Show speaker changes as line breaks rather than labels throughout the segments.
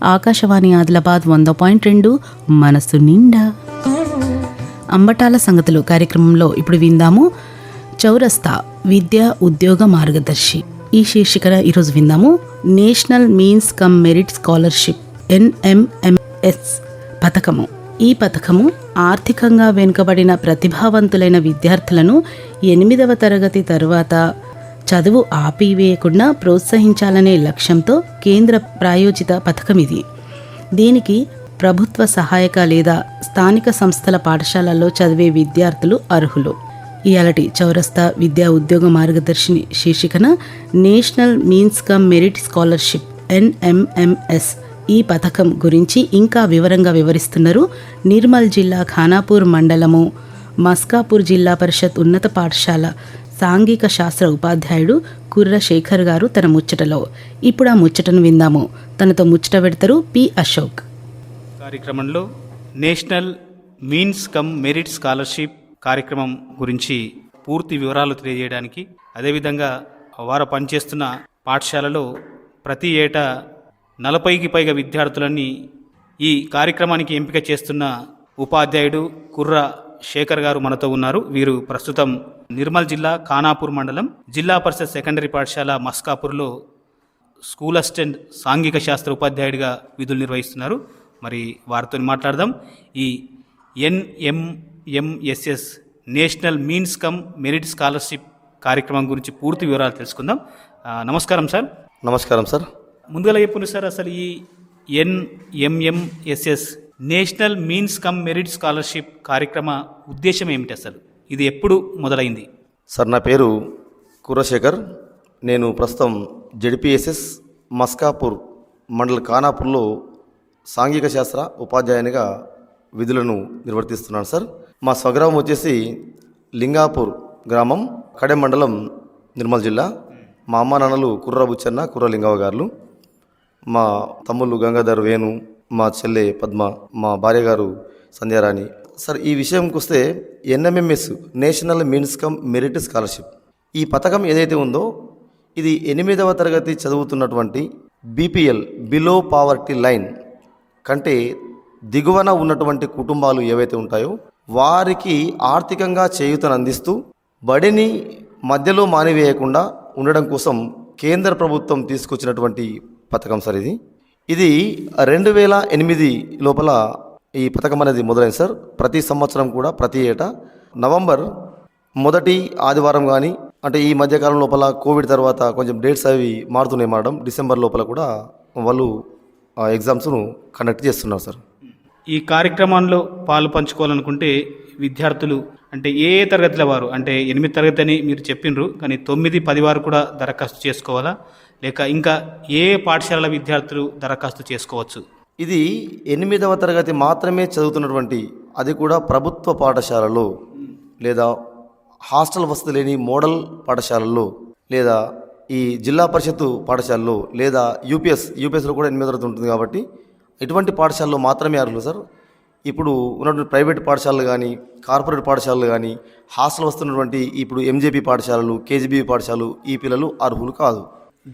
ఆకాశవాణి ఆదిలాబాద్ వంద పాయింట్ రెండు మనసు నిండా. అంబటాల సంగతులు కార్యక్రమంలో ఇప్పుడు విందాము. చౌరస్తా విద్య ఉద్యోగ మార్గదర్శి. ఈ శీర్షికన ఈరోజు విందాము. National means cum merit scholarship NMMS పథకము. ఈ పథకము ఆర్థికంగా వెనుకబడిన ప్రతిభావంతులైన విద్యార్థులను ఎనిమిదవ తరగతి తరువాత చదువు ఆపివేయకుండా ప్రోత్సహించాలనే లక్ష్యంతో కేంద్ర ప్రాయోజిత పథకం ఇది. దీనికి ప్రభుత్వ సహాయక లేదా స్థానిక సంస్థల పాఠశాలల్లో చదివే విద్యార్థులు అర్హులు. ఇయాలటి చౌరస్తా విద్యా ఉద్యోగ మార్గదర్శిని శీర్షికన national means cum merit scholarship NMMS ఈ పథకం గురించి ఇంకా వివరంగా వివరిస్తున్నారు నిర్మల్ జిల్లా ఖానాపూర్ మండలము మస్కాపూర్ జిల్లా పరిషత్ ఉన్నత పాఠశాల సాంఘిక శాస్త్ర ఉపాధ్యాయుడు కుర్ర శేఖర్ గారు తన ముచ్చటలో. ఇప్పుడు ఆ ముచ్చటను విందాము. తనతో ముచ్చట పెడతారు పి అశోక్.
కార్యక్రమంలో national means cum merit scholarship కార్యక్రమం గురించి పూర్తి వివరాలు తెలియజేయడానికి అదేవిధంగా వారు పనిచేస్తున్న పాఠశాలలో ప్రతి ఏటా నలభైకి పైగా విద్యార్థులని ఈ కార్యక్రమానికి ఎంపిక చేస్తున్న ఉపాధ్యాయుడు కుర్ర శేఖర్ గారు మనతో ఉన్నారు. వీరు ప్రస్తుతం నిర్మల్ జిల్లా ఖానాపూర్ మండలం జిల్లా పరిషత్ సెకండరీ పాఠశాల మస్కాపూర్లో స్కూల్ అసిస్టెంట్ సాంఘిక శాస్త్ర ఉపాధ్యాయుడిగా విధులు నిర్వహిస్తున్నారు. మరి వారితో మాట్లాడదాం. ఈ NMMSS national means cum merit scholarship కార్యక్రమం గురించి పూర్తి వివరాలు తెలుసుకుందాం. నమస్కారం సార్.
నమస్కారం సార్.
ముందుగా చెప్పుంది సార్ అసలు ఈ NMMSS national means cum merit scholarship కార్యక్రమ ఉద్దేశం ఏమిటి అసలు? ఇది ఎప్పుడు మొదలైంది?
సార్ నా పేరు కురశేఖర్. నేను ప్రస్తుతం జెడ్పిఎస్ఎస్ మస్కాపూర్ మండల్ ఖానాపూర్లో సాంఘిక శాస్త్ర ఉపాధ్యాయునిగా విధులను నిర్వర్తిస్తున్నాను సార్. మా స్వగ్రామం వచ్చేసి లింగాపూర్ గ్రామం కడెం మండలం నిర్మల్ జిల్లా. మా అమ్మ నాన్నలు కుర్ర బుచ్చన్న కుర్ర గారు. మా తమ్ముళ్ళు గంగాధర్ వేణు మా చెల్లె పద్మ మా భార్య గారు సంధ్యారాణి. సార్ ఈ విషయంకి వస్తే NMMS national means cum merit scholarship. ఈ పథకం ఏదైతే ఉందో ఇది ఎనిమిదవ తరగతి చదువుతున్నటువంటి బీపీఎల్ బిలో పావర్టీ లైన్ కంటే దిగువన ఉన్నటువంటి కుటుంబాలు ఏవైతే ఉంటాయో వారికి ఆర్థికంగా చేయూతను అందిస్తూ బడిని మధ్యలో మానివేయకుండా ఉండడం కోసం కేంద్ర ప్రభుత్వం తీసుకొచ్చినటువంటి పథకం సార్ ఇది. ఇది రెండు వేల ఎనిమిది లోపల ఈ పథకం అనేది మొదలైంది సార్. ప్రతి సంవత్సరం కూడా ప్రతి ఏటా నవంబర్ మొదటి ఆదివారం కానీ అంటే ఈ మధ్యకాలం లోపల కోవిడ్ తర్వాత కొంచెం డేట్స్ అవి మారుతున్నాయి మేడం. డిసెంబర్ లోపల కూడా వాళ్ళు ఆ ఎగ్జామ్స్ను కండక్ట్ చేస్తున్నారు సార్.
ఈ కార్యక్రమంలో పాలు పంచుకోవాలనుకుంటే విద్యార్థులు అంటే ఏ తరగతిలో తరగతుల వారు? అంటే ఎనిమిది తరగతి అని మీరు చెప్పిండ్రు కానీ తొమ్మిది పది వారు కూడా దరఖాస్తు చేసుకోవాలా? లేక ఇంకా ఏ పాఠశాలల విద్యార్థులు దరఖాస్తు చేసుకోవచ్చు?
ఇది ఎనిమిదవ తరగతి మాత్రమే చదువుతున్నటువంటి అది కూడా ప్రభుత్వ పాఠశాలలో లేదా హాస్టల్ వసతి లేని మోడల్ పాఠశాలల్లో లేదా ఈ జిల్లా పరిషత్తు పాఠశాలలో లేదా యూపీఎస్ యూపీఎస్లో కూడా ఎనిమిది తరగతి ఉంటుంది కాబట్టి ఇటువంటి పాఠశాలలో మాత్రమే అర్హులు సార్. ఇప్పుడు ఉన్నటువంటి ప్రైవేట్ పాఠశాలలు కానీ కార్పొరేట్ పాఠశాలలు కానీ హాస్టల్ వస్తున్నటువంటి ఇప్పుడు ఎంజేపీ పాఠశాలలు కేజీబీ పాఠశాలలు ఈ పిల్లలు అర్హులు కాదు.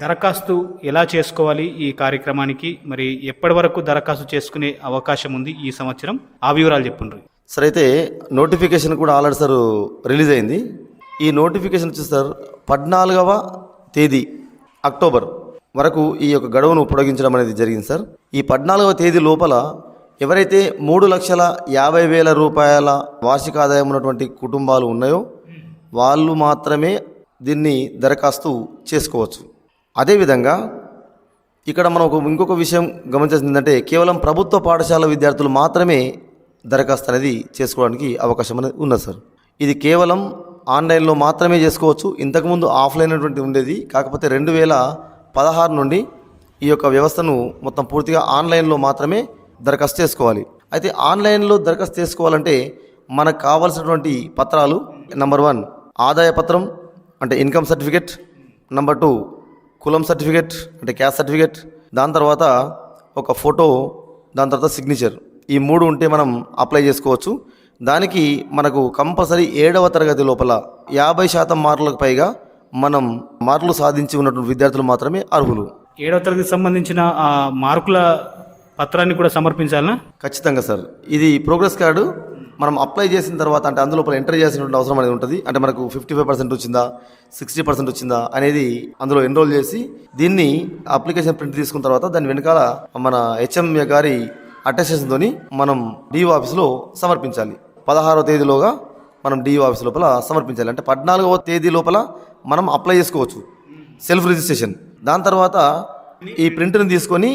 దరఖాస్తు ఎలా చేసుకోవాలి ఈ కార్యక్రమానికి? మరి ఎప్పటి వరకు దరఖాస్తు చేసుకునే అవకాశం ఉంది ఈ సంవత్సరం? ఆ వివరాలు చెప్పుండ్రు.
సార్ అయితే నోటిఫికేషన్ కూడా ఆల్రెడీ సార్ రిలీజ్ అయింది. ఈ నోటిఫికేషన్ వచ్చి సార్ పద్నాలుగవ తేదీ అక్టోబర్ వరకు ఈ యొక్క గడువును పొడిగించడం అనేది జరిగింది సార్. ఈ పద్నాలుగవ తేదీ లోపల ఎవరైతే మూడు లక్షల యాభై వేల రూపాయల వార్షిక ఆదాయం ఉన్నటువంటి కుటుంబాలు ఉన్నాయో వాళ్ళు మాత్రమే దీన్ని దరఖాస్తు చేసుకోవచ్చు. అదేవిధంగా ఇక్కడ మనం ఒక ఇంకొక విషయం గమనించాల్సింది ఏంటంటే కేవలం ప్రభుత్వ పాఠశాల విద్యార్థులు మాత్రమే దరఖాస్తు అనేది చేసుకోవడానికి అవకాశం అనేది ఉన్నది సార్. ఇది కేవలం ఆన్లైన్లో మాత్రమే చేసుకోవచ్చు. ఇంతకుముందు ఆఫ్లైన్ అటువంటి ఉండేది. కాకపోతే రెండు వేల పదహారు నుండి ఈ యొక్క వ్యవస్థను మొత్తం పూర్తిగా ఆన్లైన్లో మాత్రమే దరఖాస్తు చేసుకోవాలి. అయితే ఆన్లైన్లో దరఖాస్తు చేసుకోవాలంటే మనకు కావాల్సినటువంటి పత్రాలు నెంబర్ వన్ ఆదాయ పత్రం అంటే ఇన్కమ్ సర్టిఫికెట్ నెంబర్ టూ కులం సర్టిఫికెట్ అంటే క్యాస్ట్ సర్టిఫికెట్ దాని తర్వాత ఒక ఫోటో దాని తర్వాత సిగ్నేచర్ ఈ మూడు ఉంటే మనం అప్లై చేసుకోవచ్చు. దానికి మనకు కంపల్సరీ ఏడవ తరగతి లోపల యాభై శాతం మార్కులకు పైగా మనం మార్కులు సాధించి ఉన్నటువంటి విద్యార్థులు మాత్రమే అర్హులు.
ఏడవ తరగతికి సంబంధించిన మార్కుల పత్రాన్ని కూడా సమర్పించాలనా?
ఖచ్చితంగా సార్. ఇది ప్రోగ్రెస్ కార్డు. మనం అప్లై చేసిన తర్వాత అంటే అందులో ఎంటర్ చేసినటువంటి అవసరం అనేది ఉంటుంది. అంటే మనకు ఫిఫ్టీ ఫైవ్ పర్సెంట్ వచ్చిందా సిక్స్టీ పర్సెంట్ వచ్చిందా అనేది అందులో ఎన్రోల్ చేసి దీన్ని అప్లికేషన్ ప్రింట్ తీసుకున్న తర్వాత దాని వెనకాల మన హెచ్ఎంఏ గారి అటెస్టేషన్తో మనం డిఓ ఆఫీస్లో సమర్పించాలి. పదహారవ తేదీలోగా మనం డిఓ ఆఫీస్ లోపల సమర్పించాలి. అంటే పద్నాలుగవ తేదీ లోపల మనం అప్లై చేసుకోవచ్చు. Self registration. దాని తర్వాత ఈ ప్రింట్ని తీసుకొని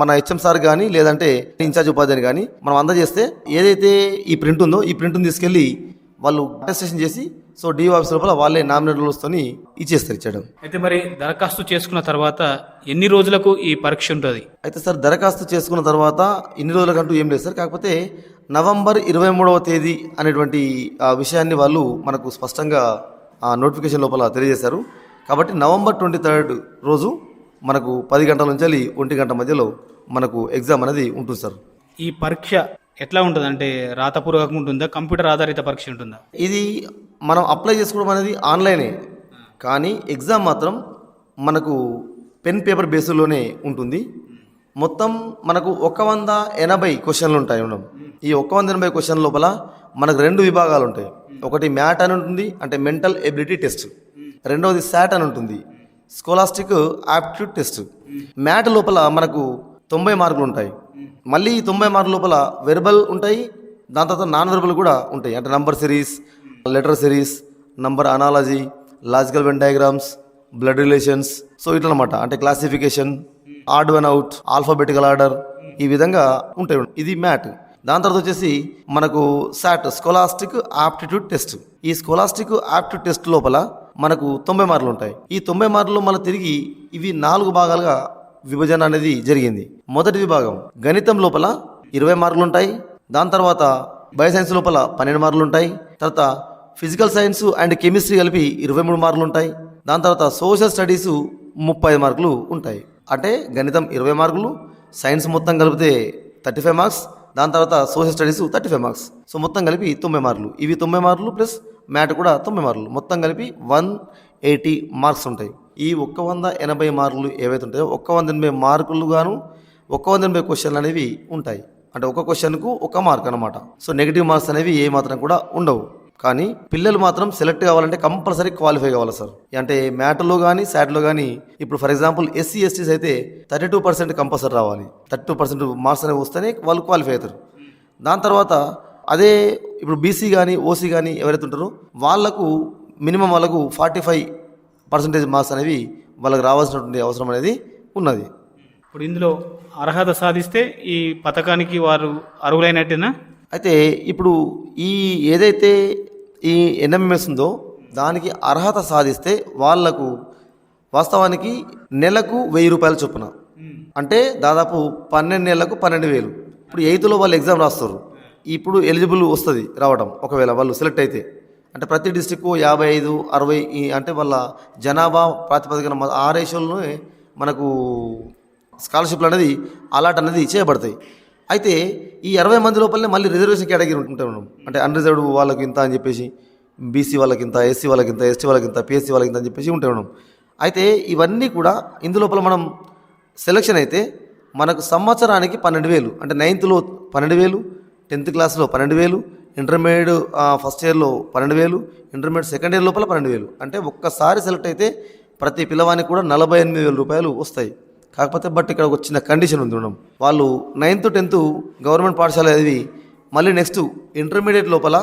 మన హెచ్ఎం సార్ కానీ లేదంటే ఇన్ఛార్జ్ ఉపాధ్యాయుని కానీ మనం అందజేస్తే ఏదైతే ఈ ప్రింట్ ఉందో ఈ ప్రింట్ని తీసుకెళ్ళి వాళ్ళు అటెస్టేషన్ చేసి సో డిఓ ఆఫీస్ లోపల వాళ్ళే నామినేట్ రూల్స్తోని ఇచ్చేస్తారు ఇచ్చేయడం
అయితే మరి దరఖాస్తు చేసుకున్న తర్వాత ఎన్ని రోజులకు ఈ పరీక్ష ఉంటుంది?
అయితే సార్ దరఖాస్తు చేసుకున్న తర్వాత ఇన్ని రోజులకంటూ ఏం లేదు సార్. కాకపోతే నవంబర్ ఇరవై మూడవ తేదీ అనేటువంటి ఆ విషయాన్ని వాళ్ళు మనకు స్పష్టంగా ఆ నోటిఫికేషన్ లోపల తెలియజేశారు. కాబట్టి నవంబర్ ట్వంటీ థర్డ్ రోజు మనకు పది గంటల నుంచి వెళ్ళి ఒంటి గంట మధ్యలో మనకు ఎగ్జామ్ అనేది ఉంటుంది సార్.
ఈ పరీక్ష ఎట్లా ఉంటుంది? అంటే రాతపూర్వకంగా ఉంటుందా? కంప్యూటర్ ఆధారిత పరీక్ష ఉంటుందా?
ఇది మనం అప్లై చేసుకోవడం అనేది ఆన్లైనే. కానీ ఎగ్జామ్ మాత్రం మనకు పెన్ పేపర్ బేస్లోనే ఉంటుంది. మొత్తం మనకు ఒక వంద ఎనభై క్వశ్చన్లు ఉంటాయి మేడం. ఈ ఒక వంద ఎనభై క్వశ్చన్ లోపల మనకు రెండు విభాగాలు ఉంటాయి. ఒకటి మ్యాట్ అని ఉంటుంది అంటే మెంటల్ ఎబిలిటీ టెస్ట్. రెండవది శాట్ అని ఉంటుంది. Scholastic aptitude test. మ్యాట్ లోపల మనకు తొంభై మార్కులు ఉంటాయి. మళ్ళీ ఈ తొంభై మార్కుల లోపల వెర్బల్ ఉంటాయి. దాని తర్వాత నాన్ వెర్బల్ కూడా ఉంటాయి. అంటే number series letter series number analogy logical Venn diagrams blood relations so ఇట్లా అనమాట అంటే classification odd one out alphabetical order ఈ విధంగా ఉంటాయి. ఇది మ్యాట్. దాని తర్వాత వచ్చేసి మనకు సాట్ స్కోలాస్టిక్ ఆప్టిట్యూడ్ టెస్ట్. ఈ స్కోలాస్టిక్ ఆప్టిట్యూడ్ టెస్ట్ లోపల మనకు తొంభై మార్కులు ఉంటాయి. ఈ తొంభై మార్కులు మళ్ళీ తిరిగి ఇవి నాలుగు భాగాలుగా విభజన అనేది జరిగింది. మొదటి విభాగం గణితం లోపల ఇరవై మార్కులు ఉంటాయి. దాని తర్వాత బయోసైన్స్ లోపల పన్నెండు మార్కులు ఉంటాయి. తర్వాత ఫిజికల్ సైన్స్ అండ్ కెమిస్ట్రీ కలిపి ఇరవై మూడు మార్కులు ఉంటాయి. దాని తర్వాత సోషల్ స్టడీస్ ముప్పై మార్కులు ఉంటాయి. అంటే గణితం ఇరవై మార్కులు సైన్స్ మొత్తం కలిపితే థర్టీ ఫైవ్ మార్క్స్ దాని తర్వాత social studies thirty five marks. So మొత్తం కలిపి తొంభై మార్కులు ఇవి తొంభై మార్కులు ప్లస్ మ్యాట్ కూడా తొంభై మార్కులు మొత్తం కలిపి వన్ ఎయిటీ మార్క్స్ ఉంటాయి. ఈ ఒక్క వంద ఎనభై మార్కులు ఏవైతే ఉంటాయో ఒక్క వంద ఎనభై మార్కులు గాను ఒక్క వంద ఎనభై క్వశ్చన్లు అనేవి ఉంటాయి. అంటే ఒక క్వశ్చన్కు ఒక మార్క్ అనమాట సో నెగిటివ్ మార్క్స్ అనేవి ఏ మాత్రం కూడా ఉండవు. కానీ పిల్లలు మాత్రం సెలెక్ట్ కావాలంటే కంపల్సరీ క్వాలిఫై కావాలి సార్. అంటే మ్యాట్లో కానీ శాట్లో కానీ ఇప్పుడు ఫర్ ఎగ్జాంపుల్ ఎస్సీ ఎస్టీస్ అయితే థర్టీ టూ పర్సెంట్ కంపల్సరీ రావాలి. థర్టీ టూ పర్సెంట్ మార్క్స్ అనేవి వస్తేనే వాళ్ళు క్వాలిఫై అవుతారు. దాని తర్వాత అదే ఇప్పుడు బీసీ కానీ ఓసీ కానీ ఎవరైతే ఉంటారో వాళ్ళకు మినిమం వాళ్ళకు ఫార్టీ ఫైవ్ పర్సెంటేజ్ మార్క్స్ అనేవి వాళ్ళకి రావాల్సినటువంటి అవసరం అనేది ఉన్నది.
ఇప్పుడు ఇందులో అర్హత సాధిస్తే ఈ పథకానికి వారు అర్హులైనట్టేనా?
అయితే ఇప్పుడు ఈ ఏదైతే ఈ ఎన్ఎంఎస్ ఉందో దానికి అర్హత సాధిస్తే వాళ్ళకు వాస్తవానికి నెలకు వెయ్యి రూపాయల చొప్పున. అంటే దాదాపు పన్నెండు నెలలకు పన్నెండు వేలు. ఇప్పుడు ఎయిత్లో వాళ్ళు ఎగ్జామ్ రాస్తారు. ఇప్పుడు ఎలిజిబుల్ వస్తుంది రావడం. ఒకవేళ వాళ్ళు సెలెక్ట్ అయితే. అంటే ప్రతి డిస్టిక్ యాభై ఐదు అరవై అంటే వాళ్ళ జనాభా ప్రాతిపదికన ఆ రేషియోలోనే మనకు స్కాలర్షిప్లు అనేది అలాట్ అనేది చేయబడతాయి. అయితే ఈ అరవై మంది లోపలనే మళ్ళీ రిజర్వేషన్ కేటగిరీ ఉంటాయి మనం అంటే అన్రిజర్వ్డ్ వాళ్ళకి ఇంత అని చెప్పేసి బీసీ వాళ్ళకి ఇంత ఎస్సీ వాళ్ళకి ఇంత ఎస్టీ వాళ్ళకి ఇంత పిఎస్సీ వాళ్ళకి ఇంత అని చెప్పేసి ఉంటాం మనం అయితే ఇవన్నీ కూడా ఇందులోపల మనం సెలక్షన్ అయితే మనకు సంవత్సరానికి పన్నెండు వేలు అంటే నైన్త్లో పన్నెండు వేలు టెన్త్ క్లాస్లో పన్నెండు వేలు ఇంటర్మీడియట్ ఫస్ట్ ఇయర్లో పన్నెండు వేలు ఇంటర్మీడియట్ సెకండ్ ఇయర్ లోపల పన్నెండు వేలు. అంటే ఒక్కసారి సెలెక్ట్ అయితే ప్రతి పిల్లవానికి కూడా నలభై ఎనిమిది వేల రూపాయలు వస్తాయి. కాకపోతే బట్ ఇక్కడ ఒక చిన్న కండిషన్ ఉంది మేడం. వాళ్ళు నైన్త్ టెన్త్ గవర్నమెంట్ పాఠశాల చదివి మళ్ళీ నెక్స్ట్ ఇంటర్మీడియట్ లోపల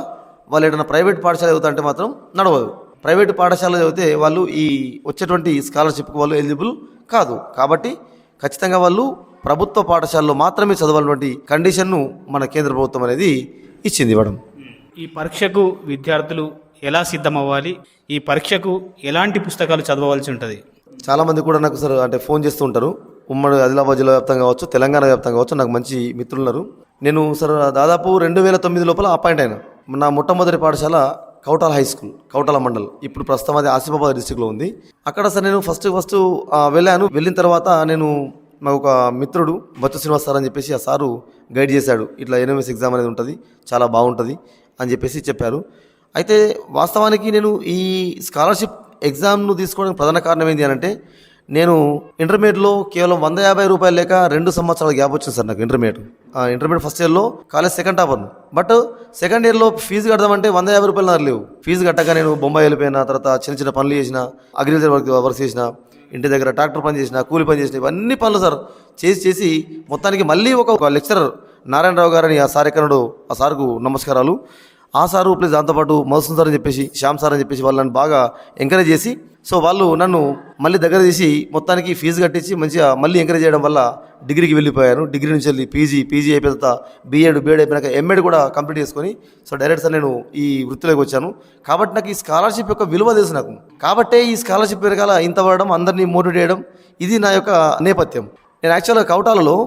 వాళ్ళు ఏదైనా ప్రైవేట్ పాఠశాల చదువుతా అంటే మాత్రం నడవదు. ప్రైవేట్ పాఠశాల చదివితే వాళ్ళు ఈ వచ్చేటువంటి స్కాలర్షిప్కి వాళ్ళు ఎలిజిబుల్ కాదు. కాబట్టి ఖచ్చితంగా వాళ్ళు ప్రభుత్వ పాఠశాలలో మాత్రమే చదవాలన్నటువంటి కండిషన్ను మన కేంద్ర ప్రభుత్వం అనేది ఇచ్చింది ఇవ్వడం
ఈ పరీక్షకు విద్యార్థులు ఎలా సిద్ధమవ్వాలి? ఈ పరీక్షకు ఎలాంటి పుస్తకాలు చదవవలసి ఉంటుంది?
చాలామంది కూడా నాకు సార్ అంటే ఫోన్ చేస్తూ ఉంటారు. ఉమ్మడి ఆదిలాబాద్ జిల్లా వ్యాప్తంగా కావచ్చు తెలంగాణ వ్యాప్తంగా కావచ్చు నాకు మంచి మిత్రులు ఉన్నారు నేను సార్ దాదాపు రెండు వేల తొమ్మిది లోపల అపాయింట్ అయినా. నా మొట్టమొదటి పాఠశాల కౌటాల హై స్కూల్ కౌటాల మండల్. ఇప్పుడు ప్రస్తుతం అది ఆసిఫాబాద్ డిస్టిక్లో ఉంది. అక్కడ సార్ నేను ఫస్ట్ ఫస్ట్ వెళ్ళాను. వెళ్ళిన తర్వాత నేను నాకు ఒక మిత్రుడు బొత్త శ్రీనివాస్ సార్ అని చెప్పేసి ఆ సారు గైడ్ చేశాడు. ఇట్లా ఎన్ఎంఎస్ ఎగ్జామ్ అనేది ఉంటుంది చాలా బాగుంటుంది అని చెప్పేసి చెప్పారు. అయితే వాస్తవానికి నేను ఈ స్కాలర్షిప్ ఎగ్జామ్ను తీసుకోవడానికి ప్రధాన కారణం ఏంటి అంటే నేను ఇంటర్మీడియట్లో కేవలం వంద యాభై రూపాయలు లేక రెండు సంవత్సరాల గ్యాప్ వచ్చింది సార్ నాకు ఇంటర్మీడియట్. ఇంటర్మీడియట్ ఫస్ట్ ఇయర్లో college second topper. But second ఇయర్లో ఫీజు కడదామంటే వంద యాభై రూపాయలు నాకు లేవు. ఫీజు కట్టక నేను బొంబాయి వెళ్ళిపోయిన తర్వాత చిన్న చిన్న పనులు చేసిన అగ్రికల్చర్ వర్క్ వర్క్ చేసిన ఇంటి దగ్గర ట్రాక్టర్ పని చేసిన కూలి పని చేసిన ఇవన్నీ పనులు సార్ చేసి చేసి మొత్తానికి మళ్ళీ ఒక ఒక లెక్చరర్ నారాయణరావు గారని ఆ సార్ ఎక్కడో ఆ సార్కు నమస్కారాలు. ఆ సారు ప్లస్ దాంతోపాటు మధుసూన్ సార్ అని చెప్పేసి శ్యామ్ సార్ అని చెప్పేసి వాళ్ళు నన్ను బాగా ఎంకరేజ్ చేసి సో వాళ్ళు నన్ను మళ్ళీ దగ్గర తీసి మొత్తానికి ఫీజు కట్టించి మంచిగా మళ్ళీ ఎంకరేజ్ చేయడం వల్ల డిగ్రీకి వెళ్ళిపోయాను డిగ్రీ నుంచి వెళ్ళి పీజీ పీజీ అయిపోయిన తర్వాత బీఎడ్ బీఎడ్ అయిపోయినాక ఎంఎడ్ కూడా కంప్లీట్ చేసుకొని సో డైరెక్ట్ సార్ నేను ఈ వృత్తిలోకి వచ్చాను. కాబట్టి నాకు ఈ స్కాలర్షిప్ యొక్క విలువ తెలుసు నాకు. కాబట్టే ఈ స్కాలర్షిప్ వెనకాల ఇంత పడడం అందరినీ మోటివేట్ చేయడం ఇది నా యొక్క నేపథ్యం. నేను యాక్చువల్గా కౌటాలలో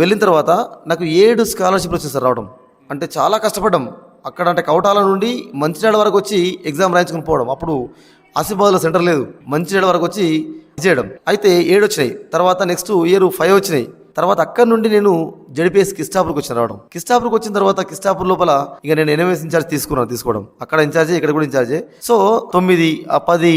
వెళ్ళిన తర్వాత నాకు ఏడు స్కాలర్షిప్లు వచ్చాయి సార్ రావడం. అంటే చాలా కష్టపడ్డాం. అక్కడ అంటే కౌటాల నుండి మంచిర్యాల వరకు వచ్చి ఎగ్జామ్ రాయించుకుని పోవడం. అప్పుడు ఆసిఫాబాద్లో సెంటర్ లేదు. మంచిర్యాల వరకు వచ్చి చేయడం. అయితే ఏడు వచ్చినాయి. తర్వాత నెక్స్ట్ ఇయర్ ఫైవ్ వచ్చినాయి. తర్వాత అక్కడ నుండి నేను జడిపిఎస్ కిస్టాపూర్కి వచ్చిన రావడం. కిస్టాపూర్కి వచ్చిన తర్వాత కిస్టాపూర్ లోపల ఇక నేను ఎన్ఎంఎస్ ఇన్ఛార్జ్ తీసుకున్నాను తీసుకోవడం. అక్కడ ఇన్ఛార్జే ఇక్కడ కూడా ఇన్ఛార్జే. సో తొమ్మిది పది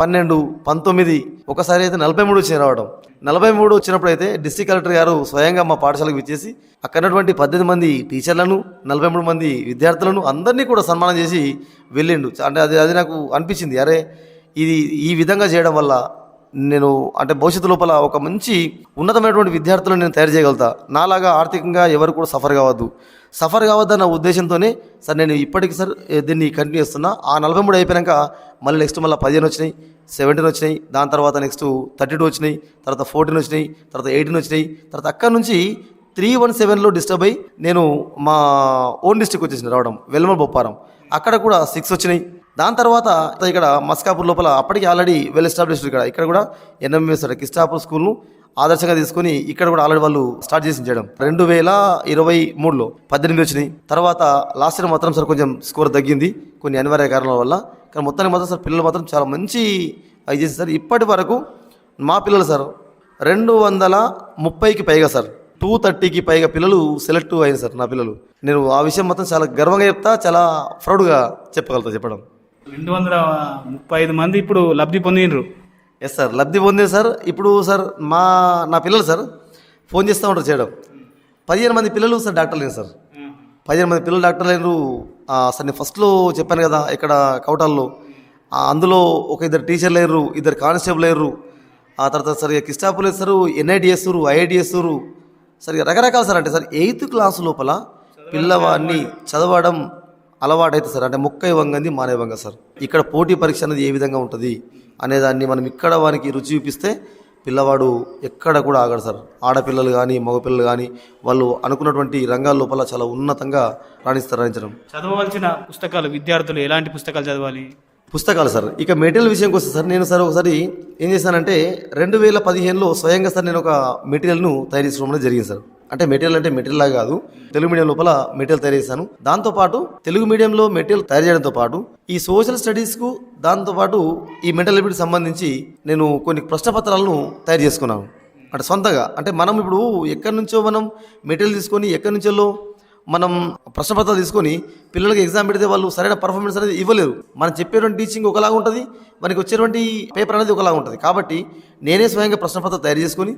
పన్నెండు పంతొమ్మిది ఒకసారి అయితే నలభై మూడు వచ్చి రావడం. నలభై మూడు వచ్చినప్పుడు అయితే డిస్ట్రిక్ట్ కలెక్టర్ గారు స్వయంగా మా పాఠశాలకు విచ్చేసి అక్కడ ఉన్నటువంటి పద్దెనిమిది మంది టీచర్లను నలభై మూడు మంది విద్యార్థులను అందరినీ కూడా సన్మానం చేసి వెళ్ళిండు. అంటే అది అది నాకు అనిపించింది. అరే ఇది ఈ విధంగా చేయడం వల్ల నేను అంటే భవిష్యత్తు లోపల ఒక మంచి ఉన్నతమైనటువంటి విద్యార్థులను నేను తయారు చేయగలుగుతా. నాలాగా ఆర్థికంగా ఎవరు కూడా సఫర్ కావద్దు. సఫర్ కావద్దన్న ఉద్దేశంతోనే సార్ నేను ఇప్పటికి సార్ దీన్ని కంటిన్యూ చేస్తున్నా. ఆ నలభై మూడు అయిపోయాక మళ్ళీ నెక్స్ట్ మళ్ళీ పదిహేను వచ్చినాయి సెవెంటీన్ వచ్చినాయి దాని తర్వాత నెక్స్ట్ థర్టీ టూ వచ్చినాయి తర్వాత ఫోర్టీన్ వచ్చినాయి తర్వాత ఎయిటీన్ వచ్చినాయి తర్వాత అక్కడ నుంచి త్రీ వన్ సెవెన్లో డిస్టర్బ్ అయ్యి నేను మా ఓన్ డిస్టిక్ వచ్చేసింది రావడం వెల్మల్ బొప్పారం. అక్కడ కూడా సిక్స్ వచ్చినాయి. దాని తర్వాత ఇక్కడ మస్కాపూర్ లోపల అప్పటికి ఆల్రెడీ వెల్ ఎస్టాబ్లిష్డ్ ఇక్కడ. ఇక్కడ కూడా ఎన్ఎంఎస్ కిస్టాపూర్ స్కూల్ను ఆదర్శంగా తీసుకొని ఇక్కడ కూడా ఆల్రెడీ వాళ్ళు స్టార్ట్ చేసి చేయడం రెండు వేల ఇరవై మూడులో పద్దెనిమిది వచ్చినాయి. తర్వాత లాస్ట్ ఇయర్ మాత్రం సార్ కొంచెం స్కోర్ తగ్గింది. కొన్ని అనివార్య కారణాల వల్ల. కానీ మొత్తానికి మాత్రం సార్ పిల్లలు మాత్రం చాలా మంచి అది చేసి సార్. ఇప్పటి వరకు మా పిల్లలు సార్ రెండు వందల ముప్పైకి పైగా సార్. టూ థర్టీకి పైగా పిల్లలు సెలెక్ట్ అయ్యారు సార్ నా పిల్లలు. నేను ఆ విషయం మొత్తం చాలా గర్వంగా చెప్తా చాలా ప్రౌడ్గా చెప్పగలుగుతా చెప్పడం.
రెండు వందల ముప్పై ఐదు మంది ఇప్పుడు లబ్ధి పొందినరు
ఎస్ సార్ లబ్ధి పొందే సార్ ఇప్పుడు సార్ మా నా పిల్లలు సార్ ఫోన్ చేస్తూ ఉంటారు చేయడం. పదిహేను మంది పిల్లలు సార్ డాక్టర్లు లేరు సార్. పదిహేను మంది పిల్లలు డాక్టర్లు లేరు. సార్ నేను ఫస్ట్లో చెప్పాను కదా ఇక్కడ కౌటాల్లో. అందులో ఒక ఇద్దరు టీచర్లు లేరు ఇద్దరు కానిస్టేబుల్ లేరు. ఆ తర్వాత సార్ ఇక కిస్టాపులు వేస్తారు ఎన్ఐటి వేస్తారు ఐఐటి వేస్తారు సార్ రకరకాల సార్ అంటే సార్ ఎయిత్ క్లాస్ లోపల పిల్లవాడిని చదవడం అలవాటైతే సార్ అంటే మొక్క వంగంది మానే వంగ సార్. ఇక్కడ పోటీ పరీక్ష అనేది ఏ విధంగా ఉంటుంది అనేదాన్ని మనం ఇక్కడ వానికి రుచి చూపిస్తే పిల్లవాడు ఎక్కడ కూడా ఆగడు సార్. ఆడపిల్లలు కానీ మగపిల్లలు కానీ వాళ్ళు అనుకున్నటువంటి రంగాల లోపల చాలా ఉన్నతంగా రాణిస్తారు రాణించడం.
చదవవలసిన పుస్తకాలు విద్యార్థులు ఎలాంటి పుస్తకాలు చదవాలి?
పుస్తకాలు సార్. ఇక మెటీరియల్ విషయంకి వస్తే సార్ నేను సార్ ఒకసారి ఏం చేశానంటే రెండు వేల పదిహేనులో స్వయంగా సార్ నేను ఒక మెటీరియల్ను తయారు చేసుకోవడం జరిగింది సార్. అంటే మెటీరియల్ అంటే మెటీరియల్ లాగా కాదు. తెలుగు మీడియం లోపల మెటీరియల్ తయారు చేశాను. దాంతోపాటు తెలుగు మీడియంలో మెటీరియల్ తయారు చేయడంతో పాటు ఈ సోషల్ స్టడీస్కు దాంతోపాటు ఈ మెంటల్ ఎబిలిటీ సంబంధించి నేను కొన్ని ప్రశ్నపత్రాలను తయారు చేసుకున్నాను. అంటే సొంతంగా. అంటే మనం ఇప్పుడు ఎక్కడి నుంచో మనం మెటీరియల్ తీసుకొని ఎక్కడి నుంచో మనం ప్రశ్నపత్రాలు తీసుకొని పిల్లలకి ఎగ్జామ్ పెడితే వాళ్ళు సరైన పర్ఫార్మెన్స్ అనేది ఇవ్వలేరు. మనం చెప్పేటువంటి టీచింగ్ ఒకలాగా ఉంటుంది మనకి వచ్చేటువంటి పేపర్ అనేది ఒకలాగా ఉంటుంది. కాబట్టి నేనే స్వయంగా ప్రశ్నపత్రం తయారు చేసుకొని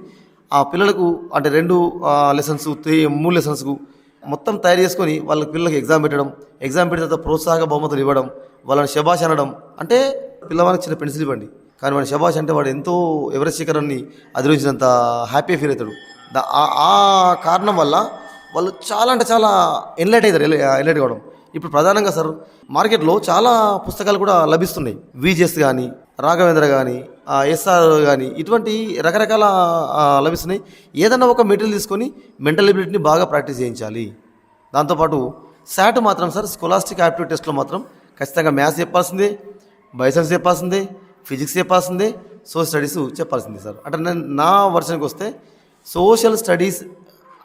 ఆ పిల్లలకు అంటే రెండు లెసన్స్ మూడు లెసన్స్కు మొత్తం తయారు చేసుకొని వాళ్ళ పిల్లలకు ఎగ్జామ్ పెట్టడం ఎగ్జామ్ పెట్టిన తర్వాత ప్రోత్సాహక బహుమతులు ఇవ్వడం వాళ్ళని శబాష్ అనడం. అంటే పిల్లవానికి చిన్న పెన్సిల్ ఇవ్వండి. కానీ వాడి శబాష్ అంటే వాడు ఎంతో ఎవరెస్ట్ శిఖరాన్ని అధిరోహించినంత హ్యాపీ ఫీల్ అవుతాడు. దా- ఆ- ఆ కారణం వల్ల వాళ్ళు చాలా అంటే చాలా ఎన్లైట్ అవుతారు ఎన్లైట్ కావడం. ఇప్పుడు ప్రధానంగా సార్ మార్కెట్లో చాలా పుస్తకాలు కూడా లభిస్తున్నాయి. విజిఎస్ కానీ రాఘవేంద్ర కానీ ఎస్ఆర్ కానీ ఇటువంటి రకరకాల లభిస్తున్నాయి. ఏదైనా ఒక మెటీరియల్ తీసుకొని మెంటల్ ఎబిలిటీని బాగా ప్రాక్టీస్ చేయించాలి. దాంతోపాటు శాట్ మాత్రం సార్ స్కోలాస్టిక్ యాప్టిట్యూడ్ టెస్ట్లో మాత్రం ఖచ్చితంగా మ్యాథ్స్ చెప్పాల్సిందే బయోసైన్స్ చెప్పాల్సిందే ఫిజిక్స్ చెప్పాల్సిందే సోషల్ స్టడీస్ చెప్పాల్సిందే సార్. అంటే నేను నా వర్షన్కి వస్తే సోషల్ స్టడీస్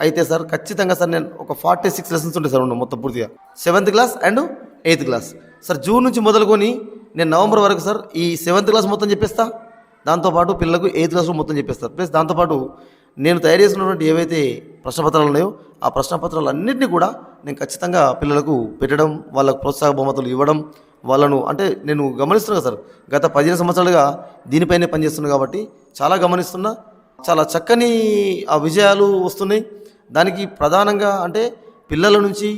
అయితే సార్ ఖచ్చితంగా సార్ నేను ఒక ఫార్టీ సిక్స్ లెసన్స్ ఉంటాయి సార్ మొత్తం పూర్తిగా. Seventh class and eighth class. Sir June నుంచి మొదలుకొని నేను నవంబర్ వరకు సార్ ఈ సెవెంత్ క్లాస్ మొత్తం చెప్పేస్తా. దాంతోపాటు పిల్లలకు ఎయిత్ క్లాస్ మొత్తం చెప్పేస్తారు. ప్లస్ దాంతోపాటు నేను తయారు చేసినటువంటి ఏవైతే ప్రశ్నపత్రాలు ఉన్నాయో ఆ ప్రశ్నపత్రాలు అన్నింటినీ కూడా నేను ఖచ్చితంగా పిల్లలకు పెట్టడం వాళ్ళకు ప్రోత్సాహ బహుమతులు ఇవ్వడం వాళ్ళను అంటే నేను గమనిస్తున్నా సార్. గత పదిహేను సంవత్సరాలుగా దీనిపైనే పనిచేస్తున్నా కాబట్టి చాలా గమనిస్తున్నా చాలా చక్కని ఆ విజయాలు వస్తున్నాయి. దానికి ప్రధానంగా అంటే పిల్లల నుంచి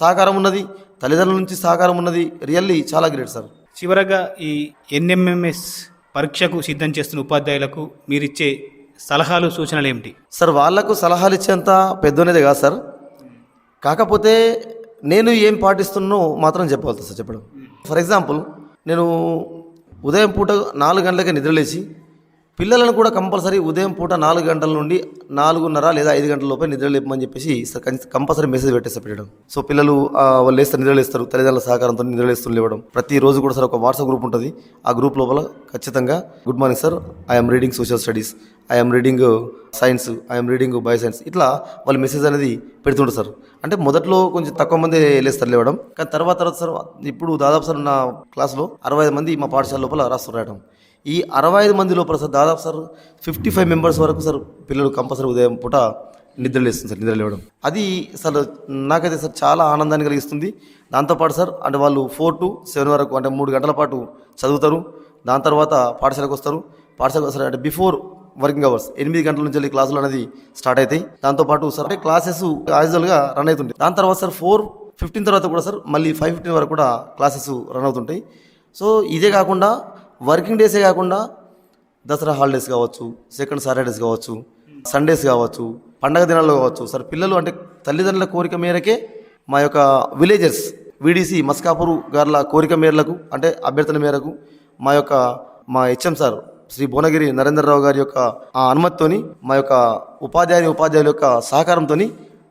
సహకారం ఉన్నది తల్లిదండ్రుల నుంచి సహకారం ఉన్నది రియల్లీ చాలా గ్రేట్ సార్.
చివరగా ఈ ఎన్ఎంఎంఎస్ పరీక్షకు సిద్ధం చేస్తున్న ఉపాధ్యాయులకు మీరిచ్చే సలహాలు సూచనలు ఏమిటి?
సార్ వాళ్ళకు సలహాలు ఇచ్చేంత పెద్దనేదే కాదు సార్. కాకపోతే నేను ఏం పాటిస్తున్నానో మాత్రం చెప్పగలుగుతా సార్ చెప్పడం. ఫర్ ఎగ్జాంపుల్ నేను ఉదయం పూట నాలుగు గంటలకే నిద్రలేచి పిల్లలను కూడా కంపల్సరీ ఉదయం పూట నాలుగు గంటల నుండి నాలుగున్నర లేదా ఐదు గంటల లోపే నిద్ర లేపమని చెప్పేసి కంపల్సరీ మెసేజ్ పెట్టేసి పెట్టడం. సో పిల్లలు వాళ్ళు లేస్తారు నిద్రలేస్తారు తల్లిదండ్రుల సహకారంతో నిద్రలేస్తూ లేవడం ప్రతి రోజు కూడా సార్ ఒక వాట్సాప్ గ్రూప్ ఉంటుంది. ఆ గ్రూప్ లోపల ఖచ్చితంగా good morning sir I'm reading social studies I'm reading science I'm reading bio science ఇట్లా వాళ్ళు మెసేజ్ అనేది పెడుతుంటారు సార్. అంటే మొదట్లో కొంచెం తక్కువ మంది లేస్తారు లేవడం కానీ తర్వాత తర్వాత సార్ ఇప్పుడు దాదాపు సార్ నా క్లాస్లో అరవై ఐదు మంది మా పాఠశాల లోపల రాస్తుండటం ఈ అరవై ఐదు మంది లోపల సార్ దాదాపు సార్ ఫిఫ్టీ ఫైవ్ మెంబర్స్ వరకు సార్ పిల్లలు కంపల్సరీ ఉదయం పూట నిద్ర లేస్తుంది సార్ నిద్ర లేవడం. అది సార్ నాకైతే సార్ చాలా ఆనందాన్ని కలిగిస్తుంది. దాంతోపాటు సార్ అంటే వాళ్ళు ఫోర్ టు సెవెన్ వరకు అంటే మూడు గంటల పాటు చదువుతారు. దాని తర్వాత పాఠశాలకు వస్తారు. పాఠశాలకు వస్తారు అంటే బిఫోర్ వర్కింగ్ అవర్స్ ఎనిమిది గంటల నుంచి వెళ్ళి క్లాసులు అనేది స్టార్ట్ అవుతాయి. దాంతోపాటు సార్ అంటే క్లాసెస్ యాజువల్గా రన్ అవుతుంటాయి. దాని తర్వాత సార్ ఫోర్ ఫిఫ్టీన్ తర్వాత కూడా సార్ మళ్ళీ ఫైవ్ ఫిఫ్టీన్ వరకు కూడా క్లాసెస్ రన్ అవుతుంటాయి. సో ఇదే కాకుండా వర్కింగ్ డేసే కాకుండా దసరా హాలిడేస్ కావచ్చు సెకండ్ సాటర్డేస్ కావచ్చు సండేస్ కావచ్చు పండగ దినాల్లో కావచ్చు. సార్ పిల్లలు అంటే తల్లిదండ్రుల కోరిక మేరకే మా యొక్క విలేజర్స్ వీడీసీ మస్కాపూర్ గార్ల కోరిక మేరకు అంటే అభ్యర్థన మేరకు మా యొక్క మా హెచ్ఎం సార్ శ్రీ భువనగిరి నరేంద్రరావు గారి యొక్క ఆ అనుమతితోని మా యొక్క ఉపాధ్యాయుని ఉపాధ్యాయుల యొక్క సహకారంతోని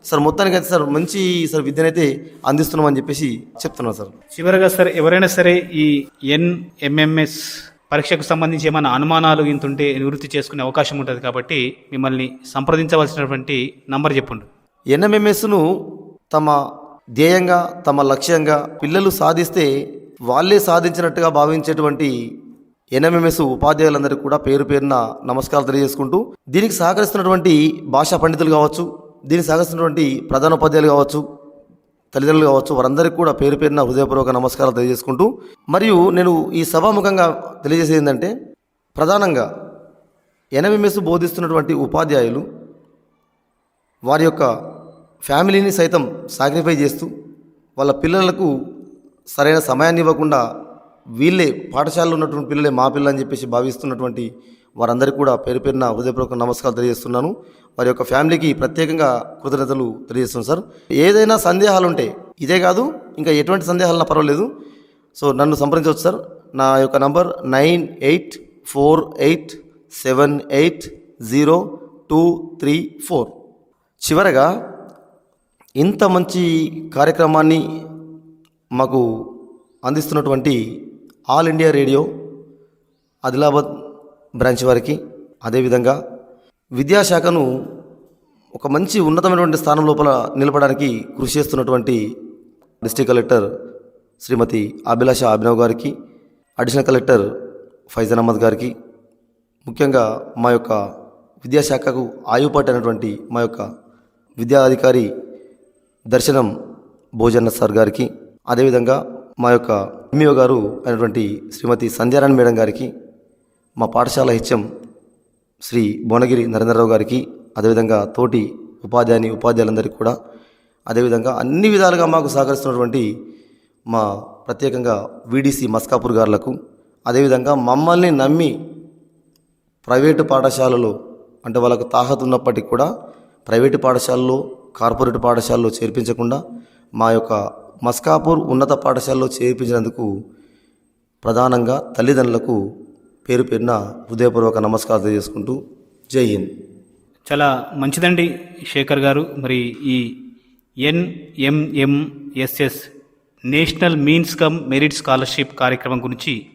సార్ మొత్తానికి అయితే సార్ మంచి సార్ విద్యనైతే అందిస్తున్నామని చెప్పేసి చెప్తున్నాను సార్.
చివరగా సార్ ఎవరైనా సరే ఈ ఎన్ఎంఎంఎస్ పరీక్షకు సంబంధించి ఏమైనా అనుమానాలు ఇంతుంటే నివృత్తి చేసుకునే అవకాశం ఉంటుంది కాబట్టి మిమ్మల్ని సంప్రదించవలసినటువంటి నంబర్ చెప్పండి.
ఎన్ఎంఎంఎస్ను తమ ధ్యేయంగా తమ లక్ష్యంగా పిల్లలు సాధిస్తే వాళ్ళే సాధించినట్టుగా భావించేటువంటి ఎన్ఎంఎంఎస్ ఉపాధ్యాయులందరికీ కూడా పేరు పేరున నమస్కారాలు తెలియజేసుకుంటూ దీనికి సహకరిస్తున్నటువంటి భాషా పండితులు కావచ్చు దీనికి సహకరిస్తున్నటువంటి ప్రధాన ఉపాధ్యాయులు కావచ్చు తల్లిదండ్రులు కావచ్చు వారందరికీ కూడా పేరు పేరున హృదయపూర్వక నమస్కారాలు తెలియజేసుకుంటూ మరియు నేను ఈ సభాముఖంగా తెలియజేసేది ఏంటంటే ప్రధానంగా ఎన్ఎంఎంఎస్ బోధిస్తున్నటువంటి ఉపాధ్యాయులు వారి యొక్క ఫ్యామిలీని సైతం సాక్రిఫై చేస్తూ వాళ్ళ పిల్లలకు సరైన సమయాన్ని ఇవ్వకుండా వీళ్ళే పాఠశాలలో ఉన్నటువంటి పిల్లలే మా పిల్లలు అని చెప్పేసి భావిస్తున్నటువంటి వారందరికీ కూడా పేరు పేరున హృదయపూర్వక నమస్కారాలు తెలియజేస్తున్నాను. వారి యొక్క ఫ్యామిలీకి ప్రత్యేకంగా కృతజ్ఞతలు తెలియజేస్తున్నాను సార్. ఏదైనా సందేహాలు ఉంటే ఇదే కాదు ఇంకా ఎటువంటి సందేహాలన్నా పర్వాలేదు. సో నన్ను సంప్రదించవచ్చు సార్. నా యొక్క number nine eight four eight seven eight zero two three four. చివరగా ఇంత మంచి కార్యక్రమాన్ని మాకు అందిస్తున్నటువంటి all India radio Adilabad branch వారికి. అదేవిధంగా విద్యాశాఖను ఒక మంచి ఉన్నతమైనటువంటి స్థానం లోపల నిలపడానికి కృషి చేస్తున్నటువంటి డిస్ట్రిక్ట్ కలెక్టర్ శ్రీమతి అభిలాష అభినవ్ గారికి అడిషనల్ కలెక్టర్ ఫైజన్ అహ్మద్ గారికి ముఖ్యంగా మా యొక్క విద్యాశాఖకు ఆయుపాటి అయినటువంటి మా యొక్క విద్యా అధికారి దర్శనం భోజన్న సార్ గారికి అదేవిధంగా మా యొక్క ఎంఈఓ గారు అయినటువంటి శ్రీమతి సంధ్యారాణి మేడం గారికి మా పాఠశాల హెచ్ఎం శ్రీ భువనగిరి నరేంద్రరావు గారికి అదేవిధంగా తోటి ఉపాధ్యాయుని ఉపాధ్యాయులందరికీ కూడా అదేవిధంగా అన్ని విధాలుగా మాకు సహకరిస్తున్నటువంటి మా ప్రత్యేకంగా వీడీసీ మస్కాపూర్ గారులకు అదేవిధంగా మమ్మల్ని నమ్మి ప్రైవేటు పాఠశాలలో అంటే వాళ్ళకు తాహతు ఉన్నప్పటికీ కూడా ప్రైవేటు పాఠశాలలో కార్పొరేట్ పాఠశాలలో చేర్పించకుండా మా యొక్క మస్కాపూర్ ఉన్నత పాఠశాలలో చేర్పించినందుకు ప్రధానంగా తల్లిదండ్రులకు పేరు పేరున హృదయపూర్వక నమస్కారం తెలియజేసుకుంటూ జై హింద్.
చాలా మంచిదండి శేఖర్ గారు. మరి ఈ NMMSS national means cum merit scholarship కార్యక్రమం గురించి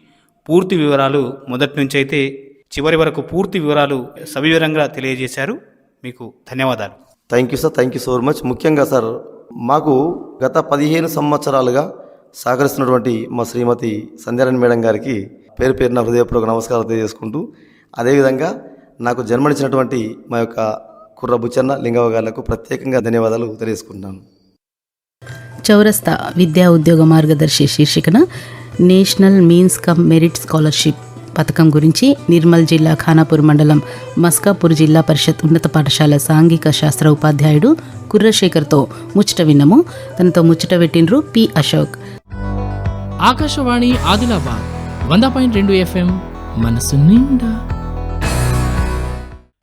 పూర్తి వివరాలు మొదటి నుంచి అయితే చివరి వరకు పూర్తి వివరాలు సవివరంగా తెలియజేశారు. మీకు ధన్యవాదాలు.
Thank you sir thank you so much ముఖ్యంగా సార్ మాకు గత పదిహేను సంవత్సరాలుగా సహకరిస్తున్నటువంటి మా శ్రీమతి సంధ్యారాణి మేడం గారికి పేరు పేరున హృదయపూర్వక నమస్కారాలు తెలియజేసుకుంటూ అదేవిధంగా నాకు జన్మనిచ్చినటువంటి మా యొక్క కుర్ర బుచ్చన్న లింగవ గారులకు ప్రత్యేకంగా ధన్యవాదాలు తెలియజేసుకుంటున్నాను.
చౌరస్తా విద్యా ఉద్యోగ మార్గదర్శి శీర్షికన national means cum merit scholarship పథకం గురించి నిర్మల్ జిల్లా ఖానాపూర్ మండలం మస్కాపూర్ జిల్లా పరిషత్ ఉన్నత పాఠశాల సాంఘిక శాస్త్ర ఉపాధ్యాయుడు కుర్రశేఖర్తో ముచ్చట విన్నము. తనతో ముచ్చట పెట్టినరు పి అశోక్.
ఆకాశవాణి ఆదిలాబాద్. వంద పాయింట్ రెండు ఎఫ్ఎం మనసు నిండా.